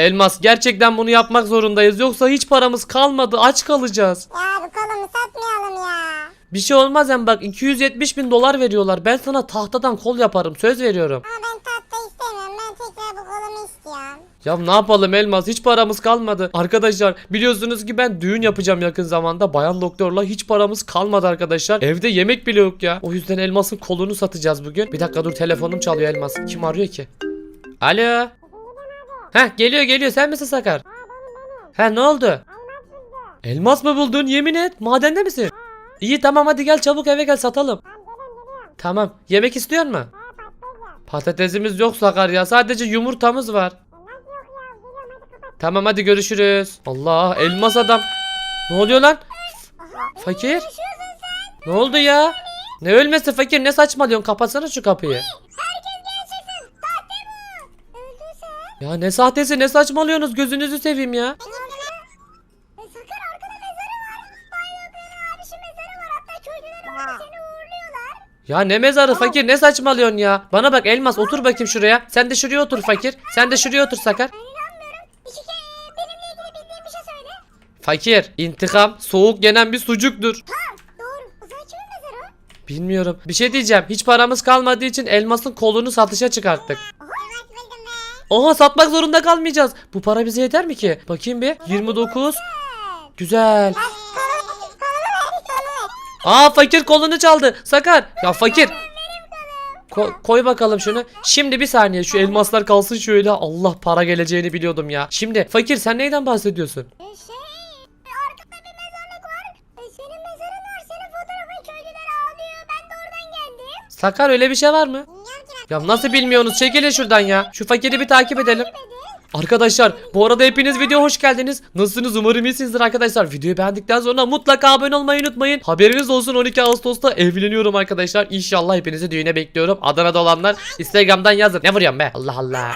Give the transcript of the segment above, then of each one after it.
Elmas gerçekten bunu yapmak zorundayız. Yoksa hiç paramız kalmadı. Aç kalacağız. Ya bu kolumu satmayalım ya. Bir şey olmaz hem bak 270 bin dolar veriyorlar. Ben sana tahtadan kol yaparım. Söz veriyorum. Ama ben tatlı istemiyorum. Ben tekrar bu kolumu istiyorum. Ya ne yapalım Elmas hiç paramız kalmadı. Arkadaşlar biliyorsunuz ki ben düğün yapacağım yakın zamanda. Bayan doktorla hiç paramız kalmadı arkadaşlar. Evde yemek bile yok ya. O yüzden Elmas'ın kolunu satacağız bugün. Bir dakika dur telefonum çalıyor Elmas. Kim arıyor ki? Alo. Heh geliyor geliyor sen misin Sakar? He ne oldu? Elmas mı buldun yemin et madende misin? İyi tamam hadi gel çabuk eve gel satalım. Tamam yemek istiyor mu? Patatesimiz yok Sakar ya sadece yumurtamız var. Tamam hadi görüşürüz. Allah elmas adam. Ne oluyor lan? Fakir? Ne oldu ya? Ne ölmesi fakir ne saçmalıyorsun kapatsana şu kapıyı. Herkes gerçekten sahte bu. Öldün sen. Ya ne sahtesi ne saçmalıyorsunuz gözünüzü seveyim ya. E, Sakar arkada mezarı var. Banyo benim abişin mezarı var. Hatta köylüler orada seni uğurluyorlar. Ya ne mezarı fakir ne saçmalıyorsun ya. Bana bak elmas otur bakayım şuraya. Sen de şuraya otur fakir. Sen de şuraya otur sakar. Ben inanmıyorum. İki kere benimle ilgili bildiğin bir şey söyle. Fakir intikam soğuk yenen bir sucuktur. Ha doğru. O zaman kimin mezarı? Bilmiyorum. Bir şey diyeceğim. Hiç paramız kalmadığı için elmasın kolunu satışa çıkarttık. Oha satmak zorunda kalmayacağız. Bu para bize yeter mi ki? Bakayım bir. 29. Güzel. Aa fakir kolunu çaldı. Sakar. Ya fakir. Ko- koy bakalım şunu. Şimdi bir saniye şu elmaslar kalsın şöyle. Allah para geleceğini biliyordum ya. Şimdi fakir sen neyden bahsediyorsun? E, Şey, arkada bir mezarlık var. E, Senin mezarın var. Senin fotoğrafın köylüler ağlıyor. Ben de oradan geldim. Sakar öyle bir şey var mı? Ya nasıl bilmiyorsunuz? Çekilin şuradan ya. Şu fakiri bir takip edelim. Arkadaşlar bu arada hepiniz video hoş geldiniz. Nasılsınız umarım iyisinizdir arkadaşlar. Videoyu beğendikten sonra mutlaka abone olmayı unutmayın. Haberiniz olsun 12 Ağustos'ta evleniyorum arkadaşlar. İnşallah hepinizi düğüne bekliyorum. Adana'da olanlar Instagram'dan yazın. Ne vuruyorsun be? Allah Allah.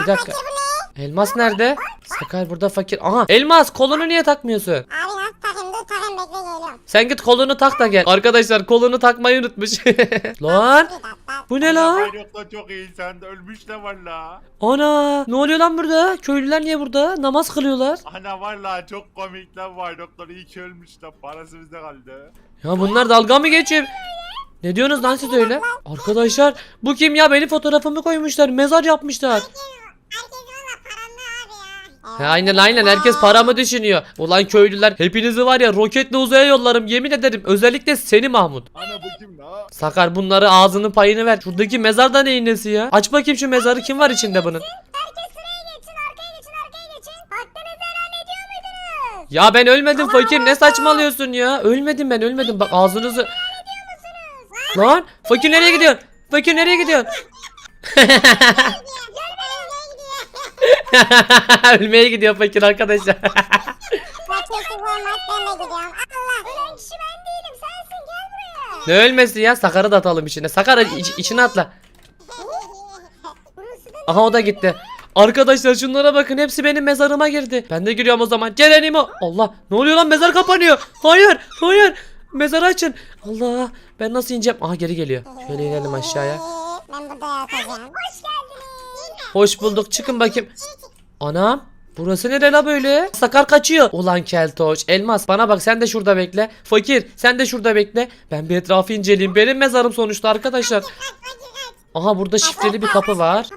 Bir dakika. Elmas nerede? Sakar burada fakir. Aha Elmas kolunu niye takmıyorsun? Abi nasıl takayım? Dur takayım bekle geliyorum. Sen git kolunu tak da gel. Arkadaşlar kolunu takmayı unutmuş. Lan bu ne lan? Bayrakta çok iyi sen de ölmüş de valla. Ana ne oluyor lan burada? Köylüler niye burada? Namaz kılıyorlar. Ana valla çok komik lan var doktor iyi ki ölmüş de parası bizde kaldı. Ya bunlar dalga mı geçiyor? Ne diyorsunuz lan siz öyle? Arkadaşlar bu kim ya? Benim fotoğrafımı koymuşlar. Mezar yapmışlar. Herkes He, aynen aynen herkes paramı düşünüyor. Ulan köylüler hepinizi var ya roketle uzaya yollarım yemin ederim. Özellikle seni Mahmut. Ana bu kim la? Sakar bunları ağzının payını ver. Şuradaki mezar da neyin nesi ya? Aç bakayım şu mezarı kim var içinde bunun? Herkes sıraya geçsin. Arkaya geçin. Arkaya geçin. Hakkınızı helal ediyor muydunuz? Ya ben ölmedim fakir ne saçmalıyorsun ya? Ölmedim ben ölmedim bak ağzınızı. Lan fakir nereye gidiyorsun? Fakir nereye gidiyorsun? Ölmeye gidiyor fakir arkadaşlar. Bakıyorsun bu olmaz. Ben de gidiyorum. Allah. Ölen kişi ben değilim. Sensin. Gel buraya. ne ölmesi ya? Sakarı da atalım içine. Sakar iç- içine atla. Burası da Aha o da gitti. Arkadaşlar şunlara bakın hepsi benim mezarıma girdi. Ben de giriyorum o zaman. Gel Enimo. Allah ne oluyor lan mezar kapanıyor. Hayır hayır. Mezarı açın. Allah ben nasıl ineceğim? Aha geri geliyor. Şöyle inelim aşağıya. Ben burada yatacağım. Hoş geldiniz. Hoş bulduk çıkın bakayım. Anam burası nere la böyle? Sakar kaçıyor. Ulan keltoş elmas bana bak sen de şurada bekle. Fakir sen de şurada bekle. Ben bir etrafı inceleyeyim. Benim mezarım sonuçta arkadaşlar. Aha burada şifreli bir kapı var.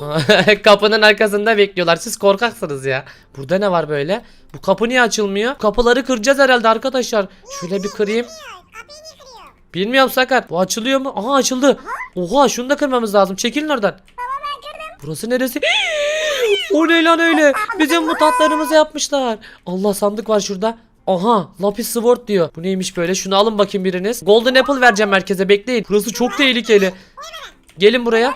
Kapının arkasında bekliyorlar. Siz korkaksınız ya. Burada ne var böyle? Bu kapı niye açılmıyor? Kapıları kıracağız herhalde arkadaşlar. Şöyle bir kırayım. Bilmiyorum Sakar. Bu açılıyor mu? Aha açıldı. Oha şunu da kırmamız lazım. Çekilin oradan. Baba ben kırdım. Burası neresi? o ne lan öyle? Bizim mutatlarımızı yapmışlar. Allah sandık var şurada. Aha lapis sword diyor. Bu neymiş böyle? Şunu alın bakayım biriniz. Golden apple vereceğim merkeze bekleyin. Burası çok tehlikeli. Gelin buraya.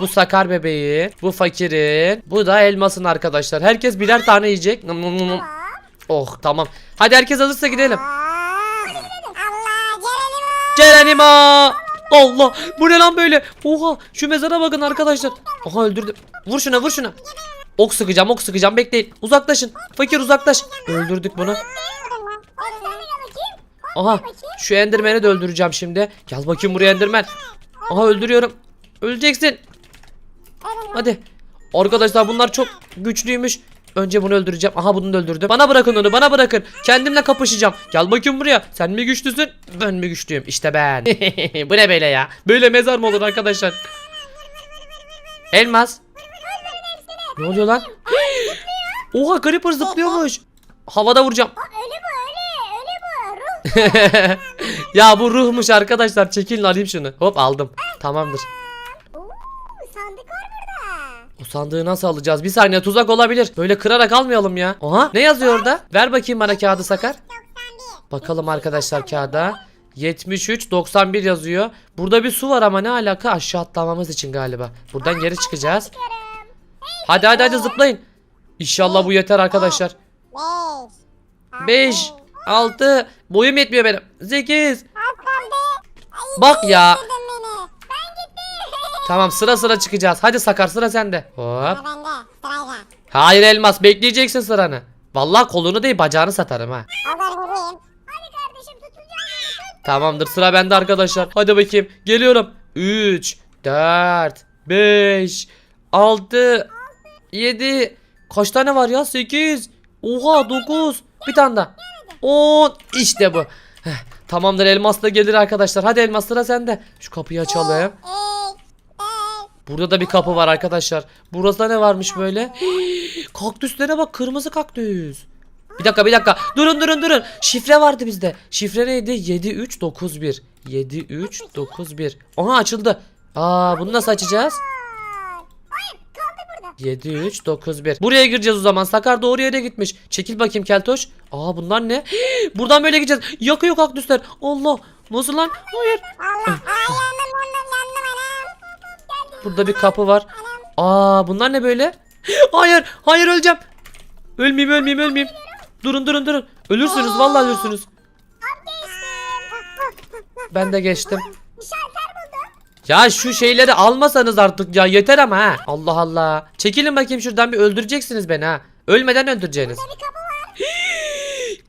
Bu sakar bebeğin, bu fakirin, bu da elmasın arkadaşlar. Herkes birer tane yiyecek. Oh tamam. Hadi herkes hazırsa gidelim. Gelelim. Gelenima. Allah bu ne lan böyle? Oha şu mezara bakın arkadaşlar. Aha öldürdüm. Vur şuna vur şuna. Ok sıkacağım ok sıkacağım bekleyin. Uzaklaşın. Fakir uzaklaş. Öldürdük bunu. Aha şu endermeni de öldüreceğim şimdi. Gel bakayım buraya endermen. Aha öldürüyorum. Öleceksin. Hadi. Arkadaşlar bunlar çok güçlüymüş. Önce bunu öldüreceğim. Aha bunu da öldürdüm. Bana bırakın onu bana bırakın. Kendimle kapışacağım. Gel bakayım buraya. Sen mi güçlüsün? Ben mi güçlüyüm? İşte ben. Bu ne böyle ya? Böyle mezar mı olur arkadaşlar? Elmas. Ne oluyor lan? Oha Creeper zıplıyormuş. Havada vuracağım. Ya bu ruhmuş arkadaşlar. Çekilin alayım şunu. Hop aldım. Tamamdır. Sandık O sandığı nasıl alacağız? Bir saniye tuzak olabilir. Böyle kırarak almayalım ya. Oha ne yazıyor orada? Ver bakayım bana kağıdı Sakar. 91. Bakalım arkadaşlar kağıda. 73 91 yazıyor. Burada bir su var ama ne alaka? Aşağı atlamamız için galiba. Buradan geri çıkacağız. Hadi hadi hadi zıplayın. İnşallah bu yeter arkadaşlar. 5. 5 6 boyum yetmiyor benim. 8 Bak ya. Tamam sıra sıra çıkacağız. Hadi Sakar sıra sende. Hop. bende. Sırayla. Hayır Elmas bekleyeceksin sıranı. Vallahi kolunu değil bacağını satarım ha. Olur vereyim. Hadi kardeşim tutacağım. Tamamdır sıra bende arkadaşlar. Hadi bakayım. Geliyorum. 3, 4, 5, 6, 7. Kaç tane var ya? 8. Oha 9. Bir tane daha. 10. İşte bu. Heh, Tamamdır elmas da gelir arkadaşlar. Hadi elmas sıra sende. Şu kapıyı açalım. Ey. Burada da bir kapı var arkadaşlar. Burası da ne varmış böyle? Hii, Kaktüslere bak kırmızı kaktüs. Bir dakika bir dakika. Durun durun durun. Şifre vardı bizde. Şifre neydi? 7391. 7391. Aha açıldı. Aa bunu nasıl açacağız? Hayır kaldı burada. 7391. Buraya gireceğiz o zaman. Sakar doğru yere gitmiş. Çekil bakayım Keltoş. Aa bunlar ne? Hii, Buradan böyle gideceğiz. Yakıyor kaktüsler. Allah. Nasıl lan? Hayır. Allah. Burada bir kapı var. Aa bunlar ne böyle? Hayır, hayır öleceğim. Ölmeyeyim, ölmeyeyim, ölmeyeyim. Durun, durun, durun. Ölürsünüz, vallahi ölürsünüz. Ben de geçtim. Ya şu şeyleri almasanız artık ya yeter ama ha. Allah Allah. Çekilin bakayım şuradan bir öldüreceksiniz beni ha. Ölmeden öldüreceğiniz. Burada bir kapı var.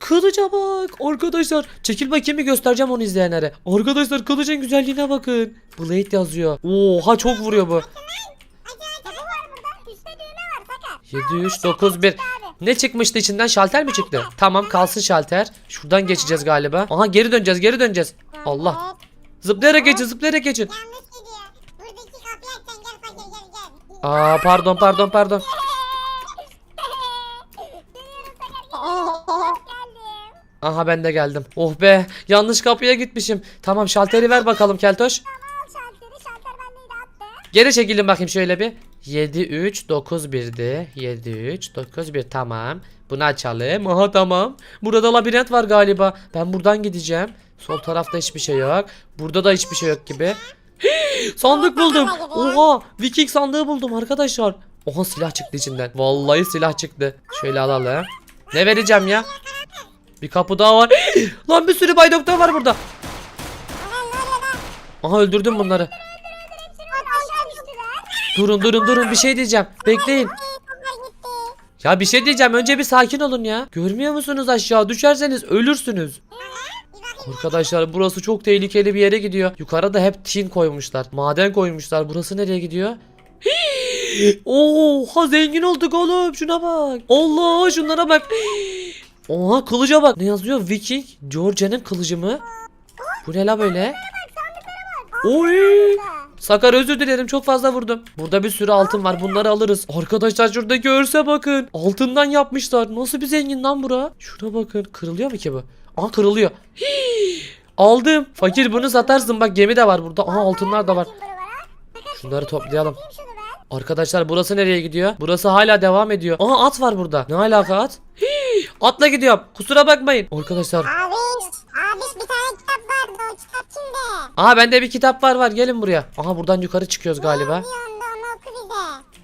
Kılıca bak arkadaşlar. Çekil bakayım bir göstereceğim onu izleyenlere. Arkadaşlar kılıcın güzelliğine bakın. Blade yazıyor. Oha çok vuruyor bu. Kapı var burada. Üstte düğme var sakar. 7 3 9 1. Ne çıkmıştı içinden? Şalter mi çıktı? Tamam kalsın şalter. Şuradan geçeceğiz galiba. Aha geri döneceğiz geri döneceğiz. Allah. Zıplayarak geçin zıplayarak geçin. Aa pardon pardon pardon. Aha ben de geldim. Oh be yanlış kapıya gitmişim. Tamam şalteri ver bakalım Keltoş. Geri çekilin bakayım şöyle bir. 7 3 9 1'di. 7 3 9 1 tamam. Bunu açalım. Aha tamam. Burada labirent var galiba. Ben buradan gideceğim. Sol tarafta hiçbir şey yok. Burada da hiçbir şey yok gibi. Hii, sandık buldum. Oha Viking sandığı buldum arkadaşlar. Oha silah çıktı içinden. Vallahi silah çıktı. Şöyle alalım. Ne vereceğim ya? Bir kapı daha var. Lan bir sürü bay doktor var burada. Aha öldürdüm bunları. Durun durun durun bir şey diyeceğim. Bekleyin. Ya bir şey diyeceğim. Önce bir sakin olun ya. Görmüyor musunuz aşağı? Düşerseniz ölürsünüz. Arkadaşlar burası çok tehlikeli bir yere gidiyor. Yukarıda hep tin koymuşlar. Maden koymuşlar. Burası nereye gidiyor? Oha zengin olduk oğlum. Şuna bak. Allah şunlara bak. Oha kılıca bak. Ne yazıyor? Viking. Georgia'nın kılıcı mı? Bu ne la böyle? Oy. Sakar özür dilerim çok fazla vurdum. Burada bir sürü altın var bunları alırız. Arkadaşlar şuradaki örse bakın. Altından yapmışlar. Nasıl bir zengin lan bura? Şuna bakın. Kırılıyor mu ki bu? Aa kırılıyor. Hii! Aldım. Fakir bunu satarsın bak gemi de var burada. Aha altınlar da var. Şunları toplayalım. Arkadaşlar burası nereye gidiyor? Burası hala devam ediyor. Aha at var burada. Ne alaka at? Hii! Atla gidiyorum. Kusura bakmayın. Arkadaşlar. Abiş. Abiş bir tane kitap vardı. O kitap kimde? Aha bende bir kitap var var. Gelin buraya. Aha buradan yukarı çıkıyoruz galiba. Bize.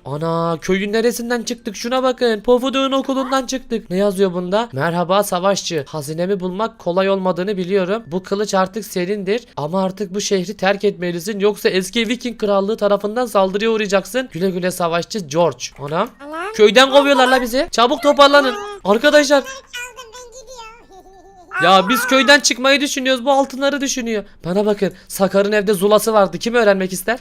Ana köyün neresinden çıktık şuna bakın. Pofuduk'un okulundan çıktık. Ne yazıyor bunda? Merhaba savaşçı. Hazinemi bulmak kolay olmadığını biliyorum. Bu kılıç artık senindir. Ama artık bu şehri terk etmelisin. Yoksa eski Viking krallığı tarafından saldırıya uğrayacaksın. Güle güle savaşçı George. Anam. Köyden kovuyorlar la bizi. Çabuk toparlanın. Arkadaşlar ben ya biz köyden çıkmayı düşünüyoruz. Bu altınları düşünüyor. Bana bakın. Sakar'ın evde zulası vardı. Kim öğrenmek ister?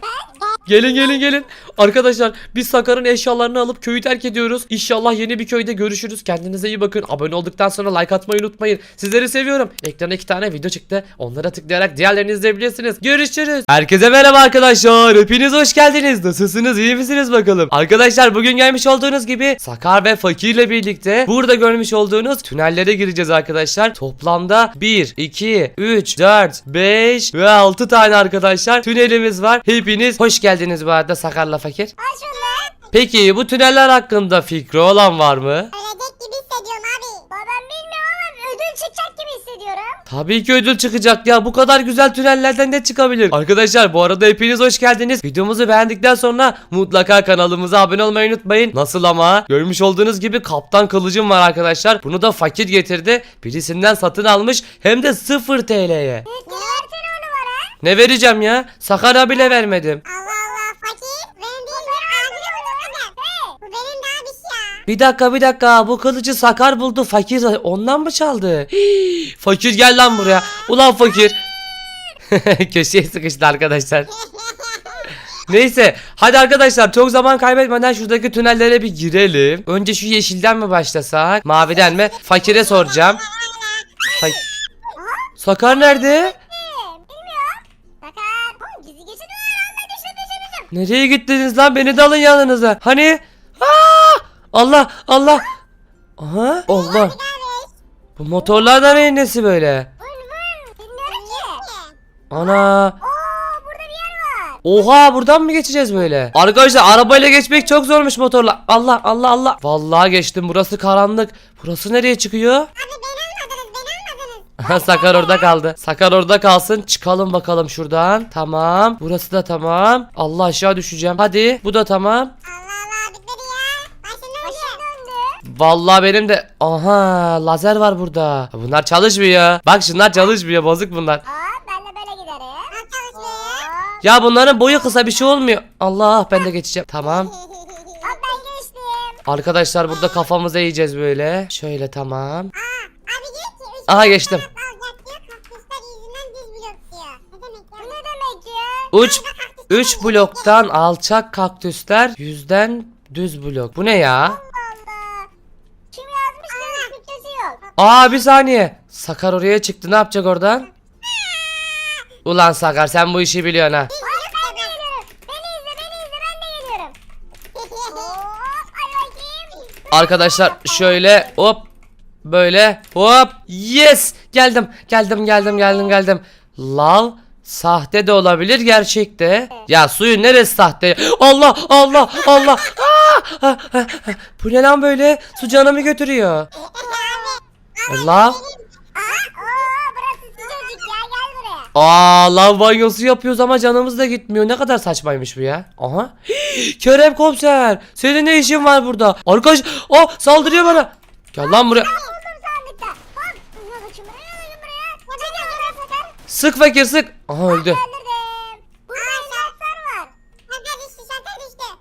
Gelin gelin gelin. Arkadaşlar biz Sakar'ın eşyalarını alıp köyü terk ediyoruz. İnşallah yeni bir köyde görüşürüz. Kendinize iyi bakın. Abone olduktan sonra like atmayı unutmayın. Sizleri seviyorum. Ekrana iki tane video çıktı. Onlara tıklayarak diğerlerini izleyebilirsiniz. Görüşürüz. Herkese merhaba arkadaşlar. Hepiniz hoş geldiniz. Nasılsınız? İyi misiniz bakalım? Arkadaşlar bugün gelmiş olduğunuz gibi Sakar ve Fakir ile birlikte burada görmüş olduğunuz tünellere gireceğiz arkadaşlar. Toplamda 1, 2, 3, 4, 5 ve 6 tane arkadaşlar tünelimiz var. Hepiniz hoş geldiniz bu arada Sakar'la Fakir. Hoş bulduk. Peki bu tüneller hakkında fikri olan var mı? Ölecek gibi hissediyorum abi. Ben bilmiyorum ama ödül çıkacak gibi hissediyorum. Tabii ki ödül çıkacak ya. Bu kadar güzel tünellerden ne çıkabilir? Arkadaşlar bu arada hepiniz hoş geldiniz. Videomuzu beğendikten sonra mutlaka kanalımıza abone olmayı unutmayın. Nasıl ama? Görmüş olduğunuz gibi kaptan kılıcım var arkadaşlar. Bunu da fakir getirdi. Birisinden satın almış hem de 0 TL'ye. Ne versene onu bana. Ne vereceğim ya? Sakara bile vermedim. Allah Allah fakir. Benim değil mi? Ağzını vurdu Hey. Bu benim daha bir dakika bir dakika bu kılıcı Sakar buldu fakir ondan mı çaldı? Hii, fakir gel lan buraya. Ulan fakir. Köşeye sıkıştı arkadaşlar. Neyse hadi arkadaşlar çok zaman kaybetmeden şuradaki tünellere bir girelim. Önce şu yeşilden mi başlasak? Maviden mi? Fakire soracağım. Fa- Sakar nerede? Nereye gittiniz lan? Beni de alın yanınıza. Hani? Allah Allah. Aha Allah. Bu motorlar da neyin nesi böyle? Ana. Oha buradan mı geçeceğiz böyle? Arkadaşlar arabayla geçmek çok zormuş motorla. Allah Allah Allah. Vallahi geçtim burası karanlık. Burası nereye çıkıyor? Sakar orada kaldı. Sakar orada kalsın. Çıkalım bakalım şuradan. Tamam. Burası da tamam. Allah aşağı düşeceğim. Hadi. Bu da tamam. Allah Allah Vallahi benim de aha lazer var burada. Bunlar çalışmıyor. Bak şunlar çalışmıyor. Bozuk bunlar. Hop ben de böyle giderim. Hop çalışmıyor. Ya bunların boyu kısa bir şey olmuyor. Allah ben de geçeceğim. Tamam. Ben geçtim. Arkadaşlar burada kafamıza yiyeceğiz böyle. Şöyle tamam. Abi geç ki. Üç Aha geçtim. alacak diyor. Kaktüsler yüzünden düz blok diyor. Ne demek ya? Bu ne demek ya? Uç 3 bloktan alçak kaktüsler yüzden düz blok. Bu ne ya? Allah Allah. Kim yazmış da Türkçesi yok. Aa bir saniye. Sakar oraya çıktı. Ne yapacak oradan? Ulan Sakar sen bu işi biliyorsun ha. Hop ben de geliyorum. Beni izle beni izle ben de geliyorum. Hop ay bakayım. Arkadaşlar şöyle hop böyle hop yes geldim geldim geldim geldim geldim. Lav sahte de olabilir gerçekte. Ya suyun neresi sahte? Allah Allah Allah. Aa! Ah, ah, ah. Bu ne lan böyle? Su canımı götürüyor. Allah. Aa, oo, burası sıcacık ya gel buraya. Aa lav banyosu yapıyoruz ama canımız da gitmiyor. Ne kadar saçmaymış bu ya. Aha. Kerem komiser. Senin ne işin var burada? Arkadaş. Aa saldırıyor bana. Gel lan buraya. Sık fakir sık. Aha öldü.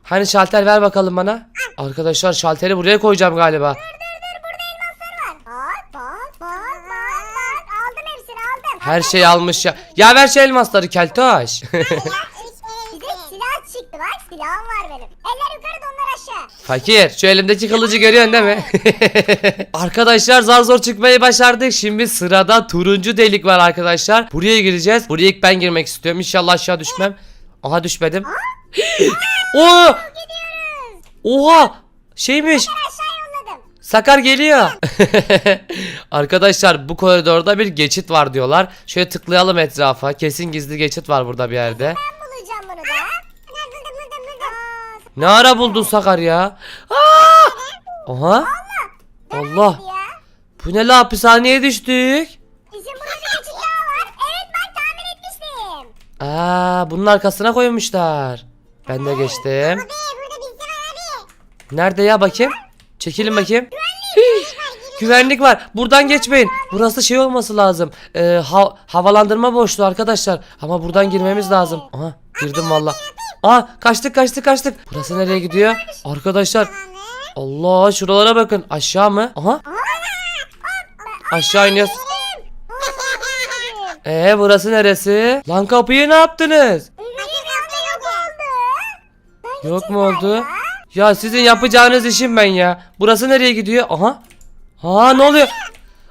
Hani şalter ver bakalım bana. Arkadaşlar şalteri buraya koyacağım galiba. Dur dur dur burada elmaslar var. Bak bak bak bak bak. Aldım hepsini aldım. Her şey almış ya. Ya ver şu elmasları keltoş. Üç Bize silah çıktı bak silahım var benim. Eller yukarı da onlar aşağı. Fakir şu elimdeki kılıcı görüyorsun değil mi? arkadaşlar zar zor çıkmayı başardık. Şimdi sırada turuncu delik var arkadaşlar. Buraya gireceğiz. Buraya ilk ben girmek istiyorum. İnşallah aşağı düşmem. Aha düşmedim. Oo! Gidiyoruz. Oha! Şeymiş. Sakar geliyor. Arkadaşlar bu koridorda bir geçit var diyorlar. Şöyle tıklayalım etrafa. Kesin gizli geçit var burada bir yerde. Ben bulacağım bunu da. Ne ara buldun Sakar ya? Aa! Aha. Allah. Bu ne la hapishaneye düştük. Bizim burada bir geçit daha var. Evet ben tahmin etmiştim. Aa, bunun arkasına koymuşlar. Ben de geçtim. Abi burada birisi var abi. Nerede ya bakayım? Çekilin bakayım. Güvenlik var. Buradan geçmeyin. Burası şey olması lazım. Ee, ha- havalandırma boşluğu arkadaşlar. Ama buradan girmemiz lazım. Aha girdim valla. Aa kaçtık kaçtık kaçtık. Burası nereye gidiyor? Arkadaşlar. Allah şuralara bakın. Aşağı mı? Aha. Aşağı iniyoruz. Ee burası neresi? Lan kapıyı ne yaptınız? Yok mu oldu? Ya sizin yapacağınız işim ben ya. Burası nereye gidiyor? Aha. Aa ne oluyor?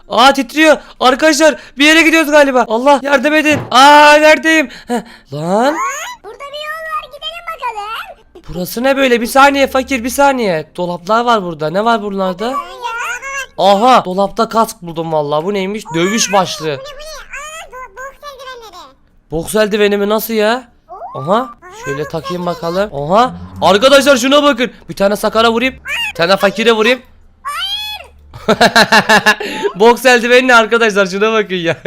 Aa titriyor. Arkadaşlar bir yere gidiyoruz galiba. Allah yardım edin. Aa neredeyim? Heh, Lan Burada bir yol var gidelim bakalım. burası ne böyle? Bir saniye fakir bir saniye. Dolaplar var burada. Ne var buralarda? Ya. Aha dolapta kask buldum vallahi. Bu neymiş? Dövüş başlığı. Aa bu boks eldivenleri. Boks eldivenimi nasıl ya? Aha şöyle takayım bakalım. Aha arkadaşlar şuna bakın. Bir tane sakara vurayım. Bir tane fakire vurayım. Boks eldiveni arkadaşlar şuna bakın ya.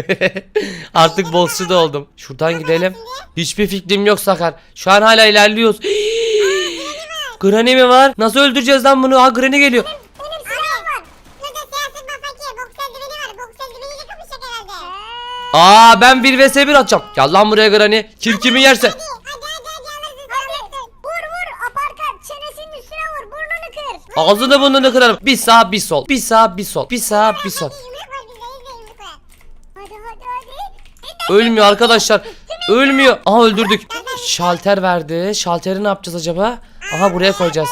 Artık boksçu da oldum. Şuradan gidelim. Hiçbir fikrim yok Sakar. Şu an hala ilerliyoruz. Granny mi var? Nasıl öldüreceğiz lan bunu? Ha Granny geliyor. Aa ben 1 vs 1 atacağım. Gel lan buraya Granny. Kim kimi yerse. Ağzını burnunu kırarım. Bir sağ bir sol. Bir sağ bir sol. Bir sağ bir sol. Ölmüyor arkadaşlar. Ölmüyor. Aha öldürdük. Şalter verdi. Şalteri ne yapacağız acaba? Aha buraya koyacağız.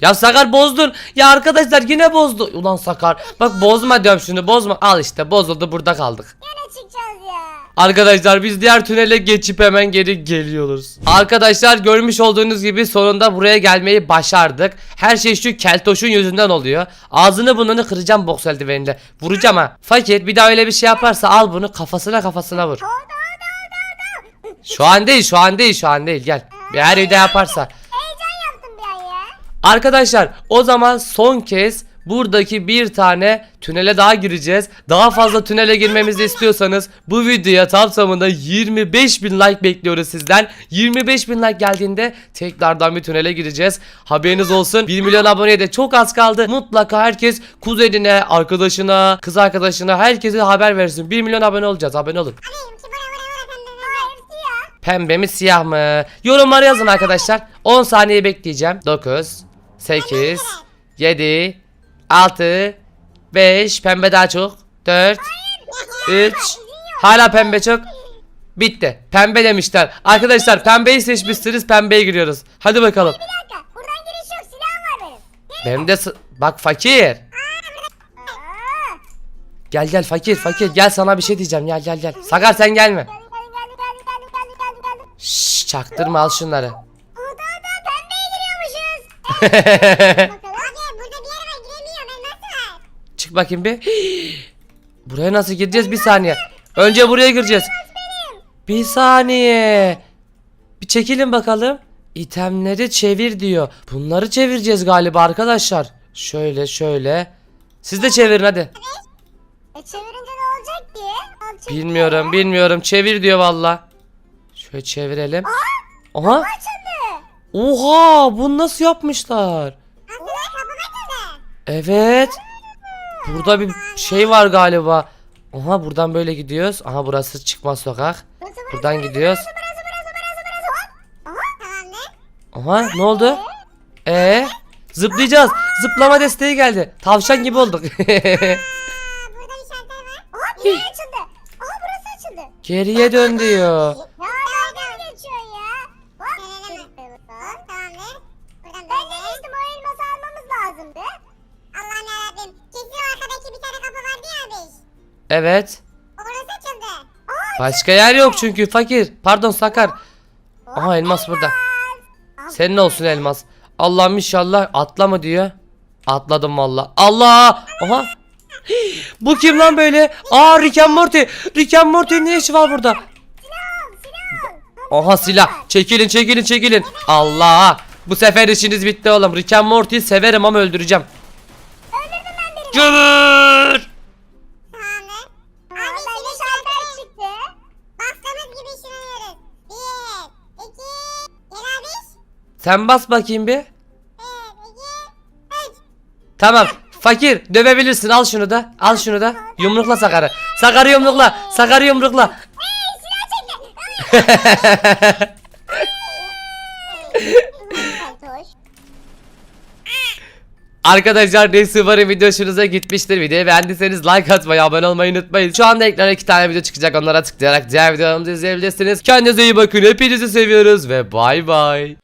Ya Sakar bozdun. Ya arkadaşlar yine bozdu. Ulan Sakar. Bak bozma diyorum şunu bozma. Al işte bozuldu burada kaldık. Yine çıkacağız. Arkadaşlar biz diğer tünele geçip hemen geri geliyoruz. Arkadaşlar görmüş olduğunuz gibi sonunda buraya gelmeyi başardık. Her şey şu keltoşun yüzünden oluyor. Ağzını burnunu kıracağım boks eldiveniyle. Vuracağım ha. Fakir bir daha öyle bir şey yaparsa al bunu kafasına kafasına vur. Şu an değil şu an değil şu an değil gel. Bir her bir de yaparsa. Heyecan yaptım bir an ya. Arkadaşlar o zaman son kez buradaki bir tane tünele daha gireceğiz. Daha fazla tünele girmemizi istiyorsanız bu videoya tam tamında 25 bin like bekliyoruz sizden. 25 bin like geldiğinde tekrardan bir tünele gireceğiz. Haberiniz olsun 1 milyon aboneye de çok az kaldı. Mutlaka herkes kuzenine, arkadaşına, kız arkadaşına herkese haber versin. 1 milyon abone olacağız abone olun. Pembe mi siyah mı? Yorumlara yazın arkadaşlar. 10 saniye bekleyeceğim. 9, 8, 7, 6, 5, pembe daha çok. 4, 3, hala pembe çok. Bitti. Pembe demişler. Arkadaşlar pembeyi seçmişsiniz pembeye giriyoruz. Hadi bakalım. Bir dakika buradan giriş yok silahım var benim. Benim de sı- bak fakir. Gel gel fakir fakir gel sana bir şey diyeceğim gel gel gel. Sakar sen gelme. Geldim geldim geldim geldim geldim geldim geldim geldim. Şşş çaktırma al şunları. Oda oda pembeye giriyormuşuz. Abi burada bir yer var giremiyor ben nasıl var? Çık bakayım bir. Buraya nasıl gireceğiz? Bir saniye. Önce buraya gireceğiz. Bir saniye. Bir çekilin bakalım. İtemleri çevir diyor. Bunları çevireceğiz galiba arkadaşlar. Şöyle şöyle. Siz de çevirin hadi. E çevirince ne olacak ki? Bilmiyorum bilmiyorum. Çevir diyor valla. Şöyle çevirelim. Aha. Açıldı. Oha bunu nasıl yapmışlar? Açıldı? Evet. Burada bir şey var galiba. Aha buradan böyle gidiyoruz. Aha burası çıkmaz sokak. Burası burası. Buradan gidiyoruz. Burası burası burası burası. Hop. Aha ne oldu? Ee zıplayacağız. Zıplama desteği geldi. Tavşan gibi olduk. Aa burada bir şalter var. Aha bir yer açıldı. Aha burası açıldı. Geriye dön diyor. Ya nereden geçiyorsun ya? Hop. Tamamdır. Buradan böyle. Ben demiştim o elması almamız lazımdı. Allah'ım yarabbim. Kesin o arkadaki bir tane kapı vardı ya abi. Evet. Orası açıldı. Aa Başka yer yok çünkü fakir. Pardon sakar. Aha elmas burada. Senin olsun elmas. Allah'ım inşallah atla mı diyor. Atladım valla. Allah! Aha! Bu kim lan böyle? Aa Rick and Morty. Rick and Morty'nin ne işi var burada? Aha silah. Çekilin çekilin çekilin. Allah! Bu sefer işiniz bitti oğlum. Rick and Morty'yi severim ama öldüreceğim. Öldürdüm ben birini. Gömür! Sen bas bakayım bir. Tamam. Fakir dövebilirsin. Al şunu da. Al şunu da. Yumrukla Sakar'ı. Sakar'ı yumrukla. Sakar'ı yumrukla. Arkadaşlar neyse umarım video hoşunuza gitmiştir. Videoyu beğendiyseniz like atmayı, abone olmayı unutmayın. Şu anda ekrana iki tane video çıkacak. Onlara tıklayarak diğer videolarımızı izleyebilirsiniz. Kendinize iyi bakın. Hepinizi seviyoruz ve bay bay.